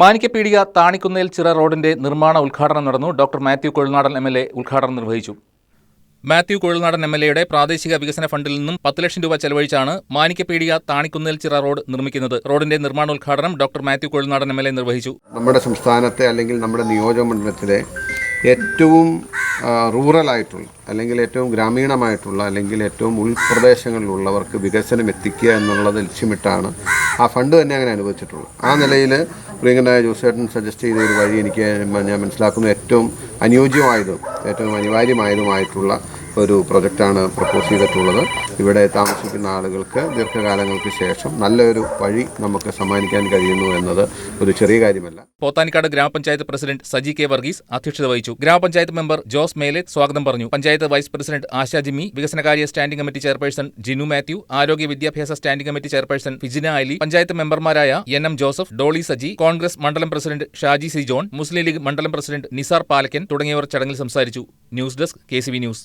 മാനിക്കപ്പീടിക താണിക്കുന്നേൽ ചിറ റോഡിന്റെ നിർമ്മാണ ഉദ്ഘാടനം നടന്നു doctor Mathew Kuzhalnadan M L A ഉദ്ഘാടനം നിർവഹിച്ചു. മാത്യു കൊഴുനാടൻ എം എൽ എയുടെ പ്രാദേശിക വികസന ഫണ്ടിൽ നിന്നും പത്ത് ലക്ഷം രൂപ ചെലവഴിച്ചാണ് മാനിക്കപ്പീടിക താണിക്കുന്നേൽ ചിറ റോഡ് നിർമ്മിക്കുന്നത്. റോഡിന്റെ നിർമ്മാണോദ്ഘാടനം doctor Mathew Kuzhalnadan M L A നിർവഹിച്ചു. നമ്മുടെ സംസ്ഥാനത്തെ അല്ലെങ്കിൽ നമ്മുടെ നിയോജകമണ്ഡലത്തിലെ ഏറ്റവും റൂറലായിട്ടുള്ള അല്ലെങ്കിൽ ഏറ്റവും ഗ്രാമീണമായിട്ടുള്ള അല്ലെങ്കിൽ ഏറ്റവും ഉൾപ്രദേശങ്ങളിലുള്ളവർക്ക് വികസനം എത്തിക്കുക എന്നുള്ളത് ലക്ഷ്യമിട്ടാണ് ആ ഫണ്ട് തന്നെ അങ്ങനെ അനുവദിച്ചിട്ടുള്ളത്. ആ നിലയിൽ പ്രിയങ്കനായ ജോസേട്ടൻ സജസ്റ്റ് ചെയ്ത ഒരു വഴി എനിക്ക് ഞാൻ മനസ്സിലാക്കുന്ന. ഏറ്റവും അനുയോജ്യമായതും ഏറ്റവും അനിവാര്യമായതുമായിട്ടുള്ള ഒരു പ്രൊജക്റ്റാണ് പ്രപ്പോസ് ചെയ്തിട്ടുള്ളത്. ഇവിടെ താമസിക്കുന്ന ആളുകൾക്ക് ദീർഘകാലങ്ങൾക്ക് ശേഷം നല്ലൊരു വഴി നമുക്ക് സമ്മാനിക്കാൻ കഴിയുന്നു എന്നത് ഒരു ചെറിയ കാര്യമല്ല. പോത്താനിക്കാട് ഗ്രാമപഞ്ചായത്ത് പ്രസിഡന്റ് സജി കെ വർഗീസ് അധ്യക്ഷത വഹിച്ചു. ഗ്രാമപഞ്ചായത്ത് മെമ്പർ ജോസ് മേലെ സ്വാഗതം പറഞ്ഞു. പഞ്ചായത്ത് വൈസ് പ്രസിഡന്റ് ആശാ ജിമ്മി വികസനകാര്യ standing committee chairperson Jinu Mathew ആരോഗ്യ വിദ്യാഭ്യാസ standing committee chairperson Fijina Ali panchayat മെമ്പർമാരായ എൻ എം ജോസഫ് ഡോളി സജി കോൺഗ്രസ് മണ്ഡലം പ്രസിഡന്റ് ഷാജി സി ജോൺ മുസ്ലിം ലീഗ് മണ്ഡലം പ്രസിഡന്റ് നിസാർ പാലക്കൻ തുടങ്ങിയവർ ചടങ്ങിൽ സംസാരിച്ചു. News desk K news.